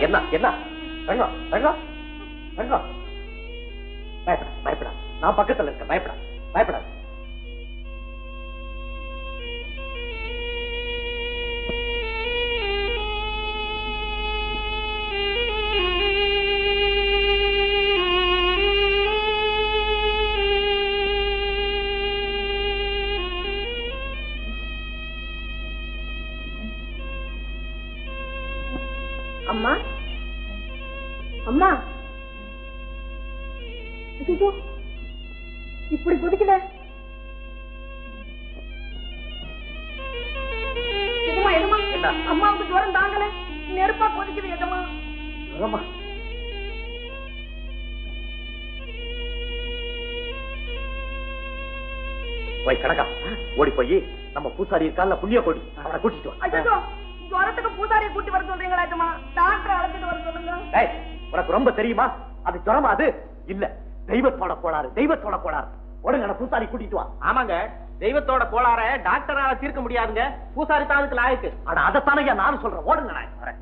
என்ன என்ன? ரங்கா ரங்கா ரங்கா. பயப்படா பயப்படா. நான் பக்கத்து போய் கணக்கா ஓடி போய் நம்ம பூசாரி இருக்கால புண்ணிய கொடி அவனை கூட்டிட்டு வா. ஐயோ ஜுரத்துக்கு பூசாரியை கூட்டி வர சொல்றீங்களா டாக்டர் அழைச்சிட்டு வர சொல்லுங்க. டேய், உனக்கு ரொம்ப தெரியுமா? அது ஜுரமா அது? இல்ல தெய்வத்தோட கோளாறு தெய்வத்தோட கோளாறு. நான் பூசாரி கூட்டிட்டு வா. ஆமாங்க தெய்வத்தோட கோளாற டாக்டரால தீர்க்க முடியாதுங்க. பூசாரி தான் அதுக்கு லாயக்கு. ஆனா அதைத்தானே நானும் சொல்றேன். ஓடுங்க நான் வரேன்.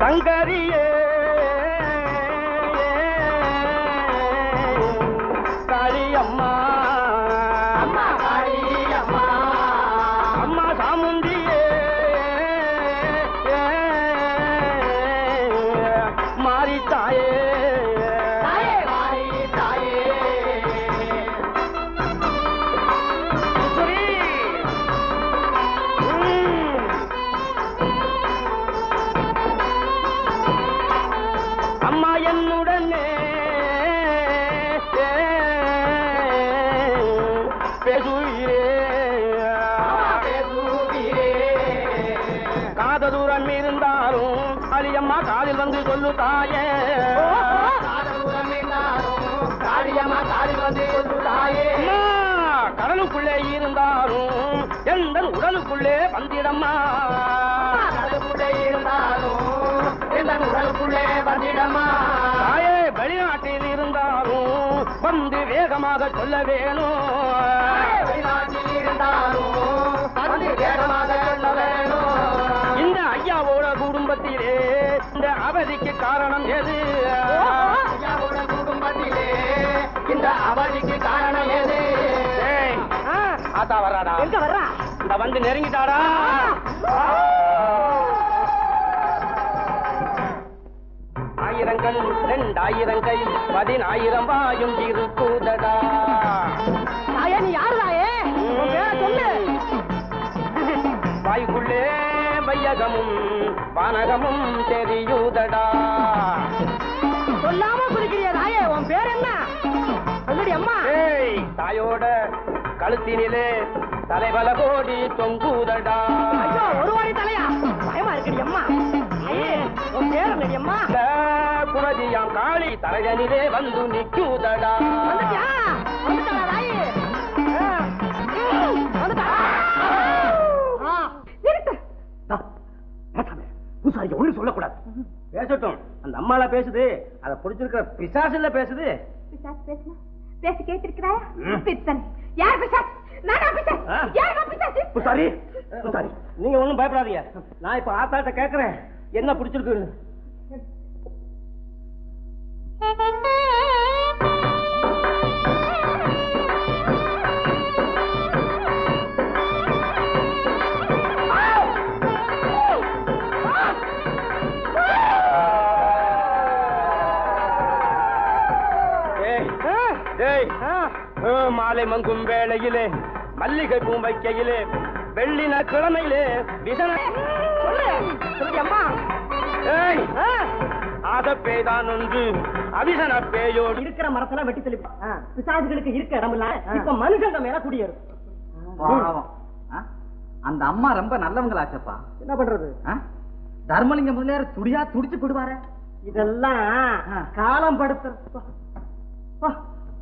சங்கரியே காத தூரம் இருந்தாலும் அலியம்மா காலில் வந்து சொல்லு தாயே கடலுக்குள்ளே இருந்தாலும் எந்த உடலுக்குள்ளே வந்திடம்மா. கடலுக்குள்ளே இருந்தாலும் எந்த உடலுக்குள்ளே வந்திடம்மா தாயே வெளிநாட்டில் இருந்தாலும் வந்து வேகமாக சொல்ல வேணும். இந்த அவதிக்கு காரணம் எது? குடும்பத்திலே இந்த அவதிக்கு காரணம் எது? ஆத்தா வர்றாடா. எங்க வர்றா? இந்த வந்து நெருங்கிட்டாடா. ஆயிரங்கள் ரெண்டாயிரம் கை பதினாயிரம் வாயும் இருக்குதடா நீ யாரு தாயே உன் பேரை சொல்லு. வாய்க்குள்ளே வையகமும் வானகமும் தெரியுதடா. சொல்லாம குதிக்கிறிய தாயே உன் பேர் என்ன? சொல்லுடி அம்மா. ஏய் தாயோட கழுத்தினிலே தலைவல கோடி தொங்குதடா. ஐயோ ஒரு வாடி தலையா? பயமா இருக்குடி அம்மா. ஐயே, உன் பேர் என்னடி அம்மா? இந்த குலதியாம் காளி தலைதனிலே வந்து வந்துட்டியா? பூசாரியை ஒண்ணு சொல்லக்கூடாது. பேசட்டும். அந்த அம்மால பேசுது அத புடிச்சிருக்கிற பிசாசுல பேசுது. பிசாசு பேசுனா? பேசி கேட்டிருக்கிறாயா? பித்தன். யார் நானா பிசாசு? பூசாரி பூசாரி நீங்க ஒண்ணும் பயப்படாதீங்க. நான் இப்ப ஆத்தாட்ட கேக்குறேன். என்ன பிடிச்சிருக்கு? மாலை மங்கும் வேளையிலே மல்லிகை பூ வைக்கையிலே வெள்ளின கிழமையிலே விசன ஒன்று அவிசன பேயோடு. இருக்கிற மரத்தெல்லாம் வெட்டி தெளிப்பா. பிசாசுகளுக்கு இருக்க இடம் இல்ல இப்ப மனுஷங்க மேல குடியேறும்? அந்த அம்மா ரொம்ப நல்லவங்களாச்சப்பா. என்ன பண்றது? தர்மலிங்க முதலியார் துடியா துடிச்சு போடுவாரு. இதெல்லாம். காலம் படுத்துற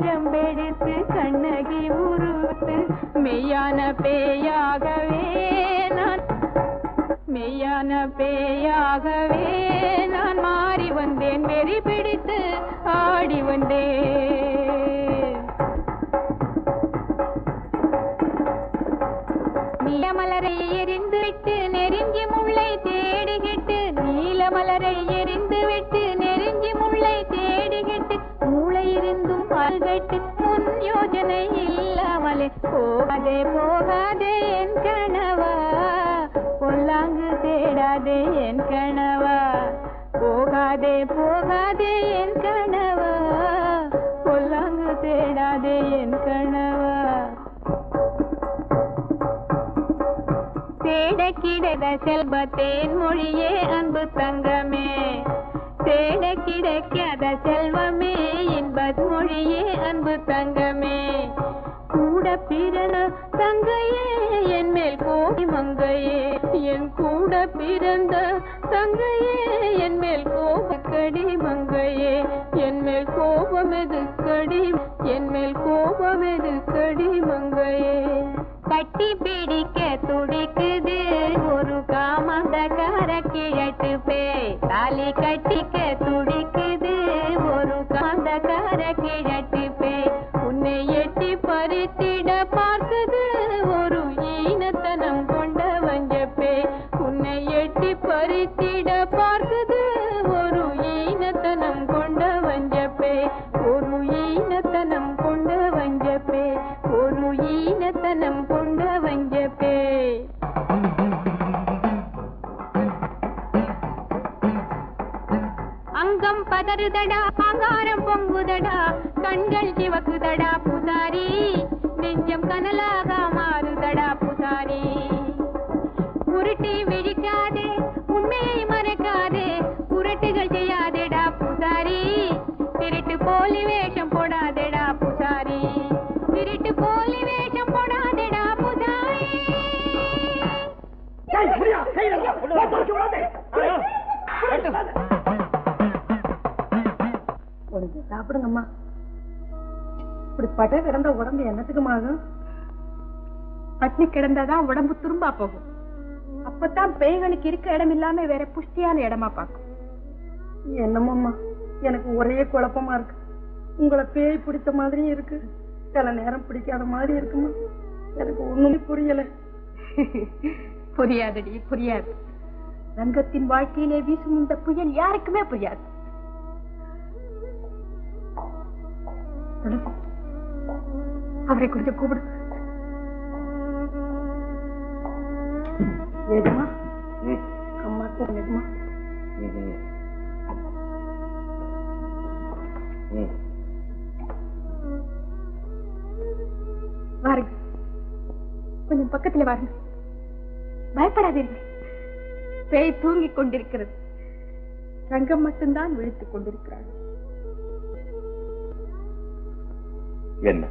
கையில் பீரம்பெடுத்து கண்ணகி உருத்து மெய்யான பேயாகவே நான் மெய்யான பேயாகவே நான் மாறி வந்தேன் வெறி பிடித்து ஆடி வந்தேன். நீலமலரை எரிந்து போகாதே போகாதே என் கணவா. பொல்லாங்கு தேடாதே என் கணவா. போகாதே போகாதே என் கணவா. பொல்லாங்கு தேடாதே என் கணவா. தேட கிடைத செல்வத்தேன் மொழியே அன்பு தங்கமே. தேட கிடைக்காத செல்வமே இன்பத் மொழியே அன்பு தங்கமே. கூட பிறன தங்கையே என் மேல் கோபி மங்கையே. என் கூட பிறந்த தங்கையே என் மேல் கோபக்கடி மங்கையே. என் மேல் கோபம் எதுக்கடி என் மேல் கோபம் எதுக்கடி மங்கையே. கட்டி பிடிக்க துடிக்குது ஒரு காமந்தக்கார கிழட்டு பே. தாலி கட்டிக்க துடி சாப்பிடுங்கம்மா. இப்படி பட்ட கிடந்த உடம்பு என்னத்துக்குமா ஆகும் பட்னி கிடந்தாதான் உடம்பு துரும்பா போகும். அப்பதான் பேய்களுக்கு இருக்க இடம் இல்லாம வேற புஷ்டியான இடமா பார்க்கும். என்னமோம்மா எனக்கு ஒரே குழப்பமா இருக்கு. உங்களை பேய் பிடித்த மாதிரியும் இருக்கு. சில நேரம் பிடிக்காத மாதிரி இருக்குமா? எனக்கு ஒண்ணுமே புரியல. புரியாதடி புரியாது. ரங்கத்தின் வாழ்க்கையிலே வீசும் இந்த புயல் யாருக்குமே புரியாது. அவரை கொஞ்சம் கூப்பிடு. ஏதுமா ம், அம்மா கூப்பிடுமா ம், ம். ம். வாருங்க. கொஞ்சம் பக்கத்துல வாருங்க. பயப்படாதீர்கள். பேய் தூங்கிக் கொண்டிருக்கிறது. ரங்கம் மட்டும்தான் விழித்துக் கொண்டிருக்கிறார் என்ன?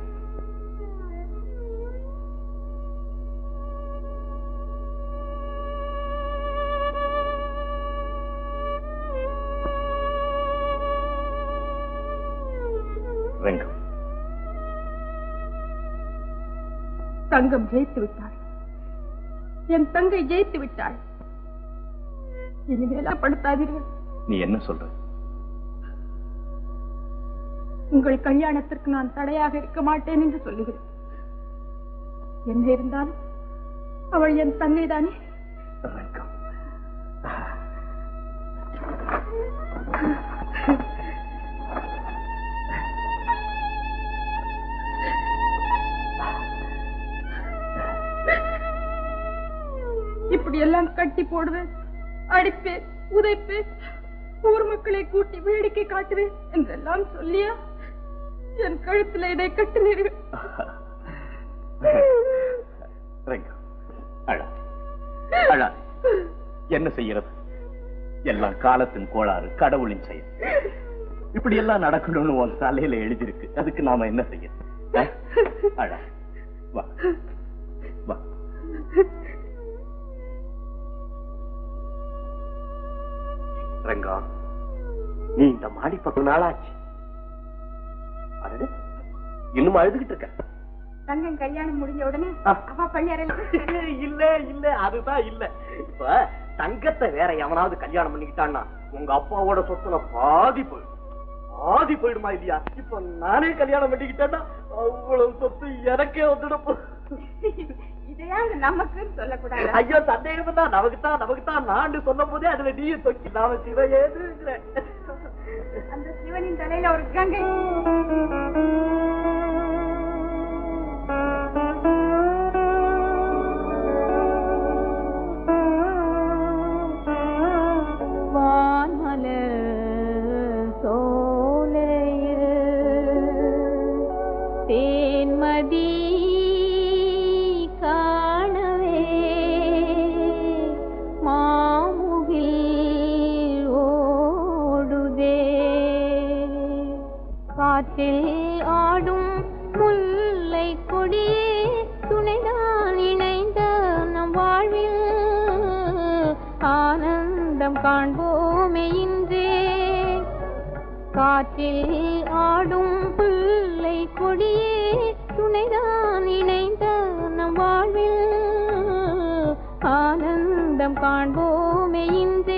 ரங்கம். தங்கம் ஜெயித்து விட்டாள். என் தங்கை ஜெயித்து விட்டாள். இனிமேலா படுத்தாதீர்கள். நீ என்ன சொல்ற? உங்கள் கல்யாணத்திற்கு நான் தடையாக இருக்க மாட்டேன் என்று சொல்லுகிறேன். என்ன இருந்தாலும் அவள் என் ரங்கம் இப்படி எல்லாம் கட்டி போடுவேன் அடிப்பேன் உதைப்பேன் ஊர் மக்களை கூட்டி வேடிக்கை காட்டுவேன் என்றெல்லாம் சொல்லியா? என் கழுத்துல இதை கட்டினீர்கள் என்ன செய்யறது எல்லாம் காலத்தின் கோளாறு கடவுளின் செயல். இப்படி எல்லாம் நடக்கணும்னு உன் தலையில எழுதியிருக்கு. அதுக்கு நாம என்ன செய்ய? அழா வா வா. ரங்கா நீ இந்த மாடி பக்கம் நாளாச்சு. இன்னும் அழுதுகிட்டு இருக்க தங்கம் கல்யாணம் முடிஞ்ச உடனே ஆ. அவ பள்ளியறையில இல்ல இல்ல அதுதான் இல்ல. இப்ப தங்கத்தை வேற எவனாவது கல்யாணம் பண்ணிக்கிட்டான்னா உங்க அப்பாவோட சொத்துல பாதி போயிடும். பாதி போயிடுமா இல்லையா? இப்ப நானே கல்யாணம் பண்ணிக்கிட்டேன்னா அவ்வளவு சொத்து எனக்கே வந்துடும். இதையாவது நமக்குன்னு சொல்லக்கூடாது? ஐயோ சந்தேகம் தான் நமக்கு தான் நமக்கு தான் நான் சொல்லும் போதே அதுல நீயும் தொக்கி நாம சிவ ஏதுங்கிறேன் அந்த சிவனின் தலையில ஒரு கங்கை. ஆனந்தம் காண்போமே இன்றே. காற்றில் ஆடும் பிள்ளை கொடியே துணைதான் இணைந்த நம் வாழ்வில். ஆனந்தம் காண்போமே இன்றே.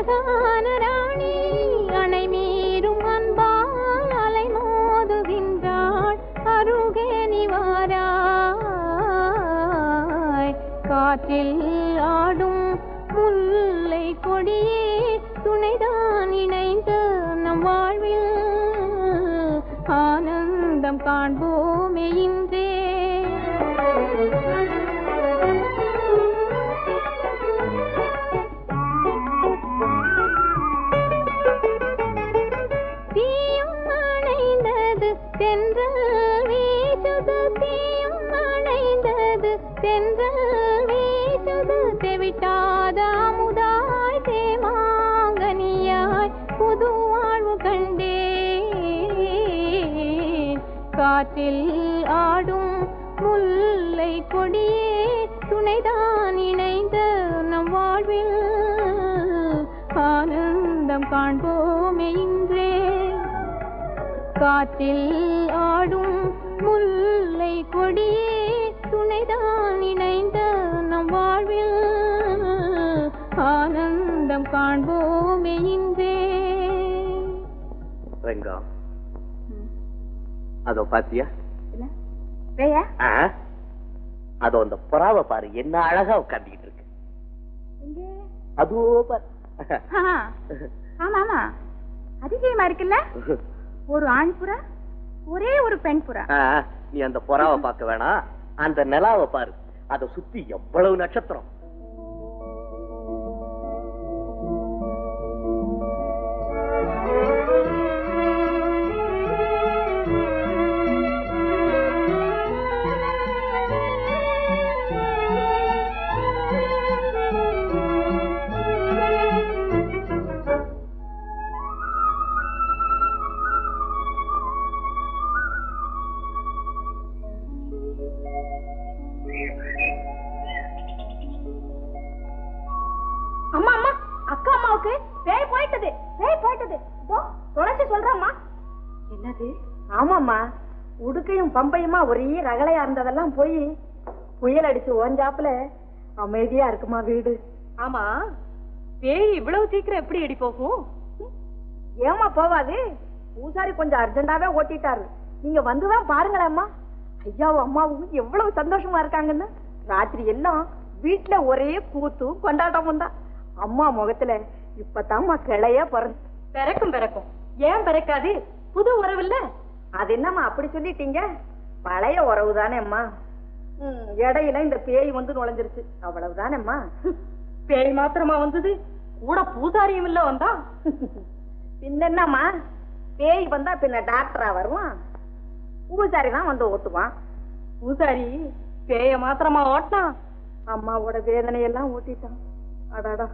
அழகான ராணி அணை மீறும் அன்பால் மோதுகின்றாள். அருகே நிவாராய். காற்றில் ஆடும் முல்லை கொடியே துணைதான் இணைந்த நம் வாழ்வில் ஆனந்தம் காண்போமே இன்றே. காற்றில் ஆடும் முல்லை கொடியே துணைதான் இணைந்த நம் வாழ்வில். ஆனந்தம் காண்போமே இன்றே. காற்றில் ஆடும் முல்லை கொடியே துணைதான் இணைந்த நம் வாழ்வில். ஆனந்தம் காண்போமே இன்றே. ரங்கா. அதோ பாத்தியா? அதோ அந்த புறாவை பாரு என்ன அழகா உட்கார்ந்துகிட்டு இருக்கு. எங்கே? அதோ பாரு. ஆமா ஆமா. அதிசயமா இருக்குல்ல? ஒரு ஆண் புறா ஒரே ஒரு பெண் புறா. நீ அந்த புறாவை பார்க்க வேணாம். அந்த நிலாவை பாரு. அதை சுத்தி எவ்வளவு நட்சத்திரம். ஒரே ரகளையா இருந்ததெல்லாம் போய் புயல் அடிச்சு ஓஞ்சாப்புல அமைதியா இருக்குமா வீடு? ஆமா. பேய் இவ்வளவு சீக்கிரம் எப்படி அடி போகும்? ஏமா போவாது? பூசாரி கொஞ்சம் அர்ஜென்டாவே ஓட்டிட்டாரு. நீங்க வந்துதான் பாருங்களேம்மா. ஐயாவும் அம்மாவும் எவ்வளவு சந்தோஷமா இருக்காங்கன்னு. ராத்திரி எல்லாம் வீட்டுல ஒரே கூத்தும் கொண்டாட்டமும் தான். அம்மா முகத்துல இப்பதாம்மா கிளைய பிறந்து. பிறக்கும் பிறக்கும். ஏன் பிறக்காது? புது உறவு இல்ல. அது என்னம்மா அப்படி சொல்லிட்டீங்க? பழைய உறவு தானேம்மா இடையில இந்த பேய் வந்து நுழைஞ்சிருச்சு. அவ்வளவுதானேம்மா பேய் மாத்திரமா வந்தது? கூட பூசாரியும் இல்ல வந்தா? என்னம்மா பேய் வந்தா பின்ன டாக்டரா வருவான். பூசாரி தான் வந்து ஓட்டுவான். பூசாரி பேய மாத்திரமா ஓட்டினான் அம்மாவோட வேதனையெல்லாம் ஓட்டிட்டான். அடாடா.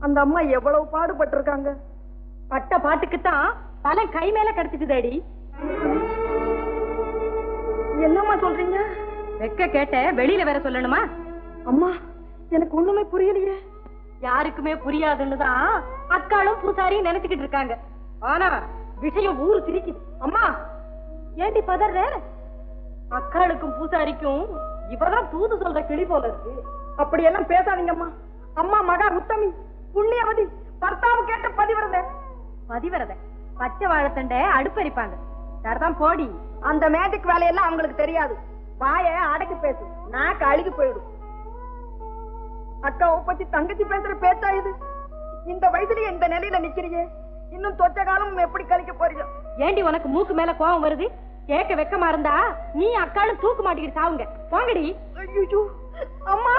அந்த அம்மா எவ்வளவு பாடுபட்டிருக்காங்க. பட்ட பாட்டுக்குத்தான் தலை கை மேல கிடைச்சிட்டுதாடி. என்னம்மா சொல்றீங்க? வெக்க கேட்ட வெளியில வேற சொல்லணுமா? அம்மா எனக்கு ஒண்ணுமே புரியலையே. யாருக்குமே புரியாதுன்னு தான் அக்காளும் பூசாரியும் நினைச்சுக்கிட்டு இருக்காங்க. ஆனா விஷயம் ஊரு திரிக்குது. அம்மா ஏண்டி பதற அக்காளுக்கும் பூசாரிக்கும் இவதான் தூது சொல்ற கிளி போல இருக்கு. அப்படி எல்லாம் பேசாதீங்கம்மா. அம்மா மகா உத்தமி புண்ணியவதி பர்த்தாவு கேட்ட பதிவிரத. பதிவிரத. பச்சை வாழைத்தண்டை அடுப்பரிப்பாங்க. சரிதான் போடி. அந்த மேஜிக் வேலையெல்லாம் அவங்களுக்கு தெரியாது. வாய அடக்கி பேசு. நாக்கு அழுகி போயிடும். அக்காவை பத்தி தங்கச்சி பேசுற பேச்சா இது? இந்த வயசுலயே இந்த நிலையில நிக்கிறியே. இன்னும் தொச்ச காலம் எப்படி கழிக்க போறீங்க ஏண்டி உனக்கு மூக்கு மேல கோவம் வருது? கேட்க வெக்கமா இருந்தா நீ அக்காலும் தூக்கு மாட்டிக்கிட்டு சாவுங்க. போங்கடி. அம்மா.